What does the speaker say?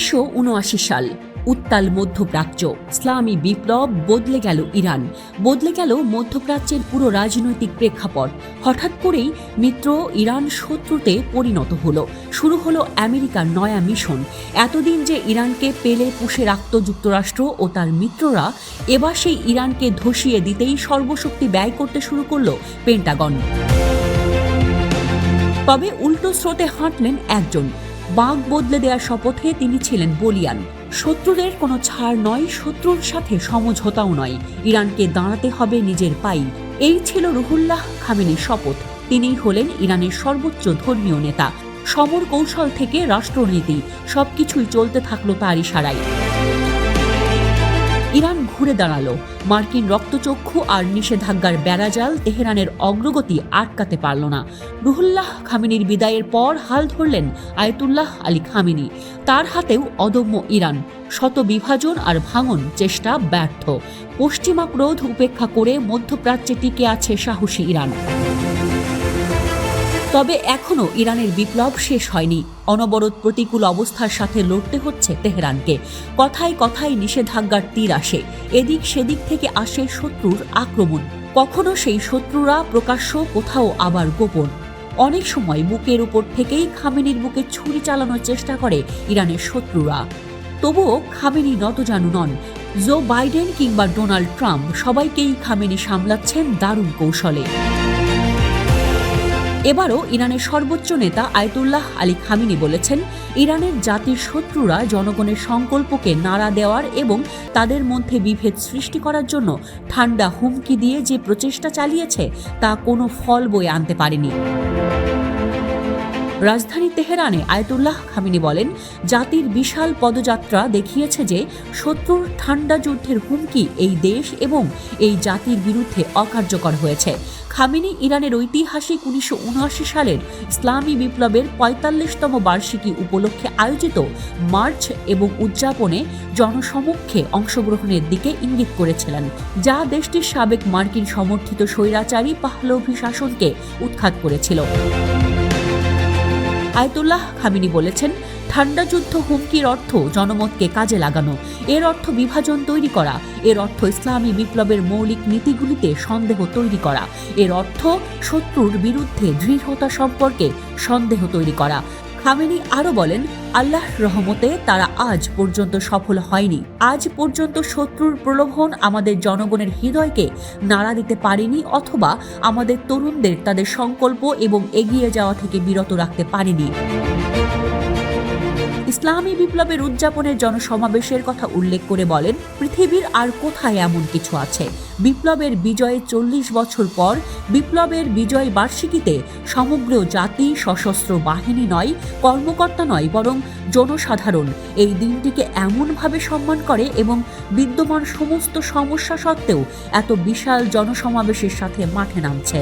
উনিশশো সাল। উত্তাল মধ্যপ্রাচ্য। ইসলামী বিপ্লব বদলে গেল ইরান। বদলে গেল মধ্যপ্রাচ্যের পুরো রাজনৈতিক প্রেক্ষাপট। হঠাৎ করেই মিত্র ইরান শত্রুতে পরিণত হলো। শুরু হলো আমেরিকার নয়া মিশন। এতদিন যে ইরানকে পেলে পুষে রাখত যুক্তরাষ্ট্র ও তার মিত্ররা, এবার সেই ইরানকে ধসিয়ে দিতেই সর্বশক্তি ব্যয় করতে শুরু করল পেন্টাগন। তবে উল্টো স্রোতে হাঁটলেন একজন। বাঘ বদলে দেওয়ার শপথে তিনি ছিলেন বলিয়ান। শত্রুদের কোনো ছাড় নয়, শত্রুর সাথে সমঝোতাও নয়। ইরানকে দাঁড়াতে হবে নিজের পাই এই ছিল রুহুল্লাহ খামেনির শপথ। তিনিই হলেন ইরানের সর্বোচ্চ ধর্মীয় নেতা। সমর কৌশল থেকে রাষ্ট্রনীতি, সবকিছুই চলতে থাকল তার ইশারায়। ইরান ঘুরে দাঁড়াল। মার্কিন রক্তচক্ষু আর নিষেধাজ্ঞার বেড়াজাল তেহরানের অগ্রগতি আটকাতে পারল না। রুহুল্লাহ খামিনির বিদায়ের পর হাল ধরলেন আয়তুল্লাহ আলী খামিনি। তার হাতেও অদম্য ইরান। শত বিভাজন আর ভাঙন চেষ্টা ব্যর্থ। পশ্চিমা ক্রোধ উপেক্ষা করে মধ্যপ্রাচ্যে টিকে আছে সাহসী ইরান। তবে এখনও ইরানের বিপ্লব শেষ হয়নি। অনবরত প্রতিকূল অবস্থার সাথে লড়তে হচ্ছে তেহরানকে। কথায় কথায় নিষেধাজ্ঞার তীর আসে। এদিক সেদিক থেকে আসে শত্রুর আক্রমণ। কখনো সেই শত্রুরা প্রকাশ্য কোথাও আবার গোপন। অনেক সময় বুকের উপর থেকেই খামেনির বুকে ছুরি চালানোর চেষ্টা করে ইরানের শত্রুরা। তবুও খামেনি নতজানু নন। জো বাইডেন কিংবা ডোনাল্ড ট্রাম্প সবাইকেই খামেনি সামলাচ্ছেন দারুণ কৌশলে। এবারও ইরানের সর্বোচ্চ নেতা আয়তুল্লাহ আলী খামিনি বলেছেন, ইরানের জাতির শত্রুরা জনগণের সংকল্পকে নাড়া দেওয়ার এবং তাদের মধ্যে বিভেদ সৃষ্টি করার জন্য ঠান্ডা হুমকি দিয়ে যে প্রচেষ্টা চালিয়েছে, তা কোনো ফল বয়ে আনতে পারেনি। রাজধানী তেহরানে আয়তুল্লাহ খামিনি বলেন, জাতির বিশাল পদযাত্রা দেখিয়েছে যে শত্রুর ঠান্ডা যুদ্ধের হুমকি এই দেশ এবং এই জাতির বিরুদ্ধে অকার্যকর হয়েছে। খামিনি ইরানের ঐতিহাসিক উনিশশো উনআশি সালের ইসলামী বিপ্লবের পঁয়তাল্লিশতম বার্ষিকী উপলক্ষে আয়োজিত মার্চ এবং উদযাপনে জনসমক্ষে অংশগ্রহণের দিকে ইঙ্গিত করেছিলেন, যা দেশটির সাবেক মার্কিন সমর্থিত স্বৈরাচারী পাহলভি শাসনকে উৎখাত করেছিল। আয়তুল্লাহ খামিনি বলেছেন, ঠান্ডা যুদ্ধ হুমকির অর্থ জনমতকে কাজে লাগানো। এর অর্থ বিভাজন তৈরি করা। এর অর্থ ইসলামী বিপ্লবের মৌলিক নীতিগুলিতে সন্দেহ তৈরি করা। এর অর্থ শত্রুর বিরুদ্ধে দৃঢ়তা সম্পর্কে সন্দেহ তৈরি করা। খামেনি আরও বলেন আল্লাহ রহমতে তারা আজ পর্যন্ত সফল হয়নি। আজ পর্যন্ত শত্রুর প্রলোভন আমাদের জনগণের হৃদয়কে নাড়া দিতে পারেনি অথবা আমাদের তরুণদের তাদের সংকল্প এবং এগিয়ে যাওয়া থেকে বিরত রাখতে পারেনি। ইসলামী বিপ্লবের উদযাপনের জনসমাবেশের কথা উল্লেখ করে বলেন, পৃথিবীর আর কোথায় এমন কিছু আছে? বিপ্লবের বিজয়ে চল্লিশ বছর পর, বিপ্লবের বিজয় বার্ষিকীতে সমগ্র জাতি সশস্ত্র বাহিনী নয়, কর্মকর্তা নয়, বরং জনসাধারণ এই দিনটিকে এমনভাবে সম্মান করে এবং বিদ্যমান সমস্ত সমস্যা সত্ত্বেও এত বিশাল জনসমাবেশের সাথে মাঠে নামছে।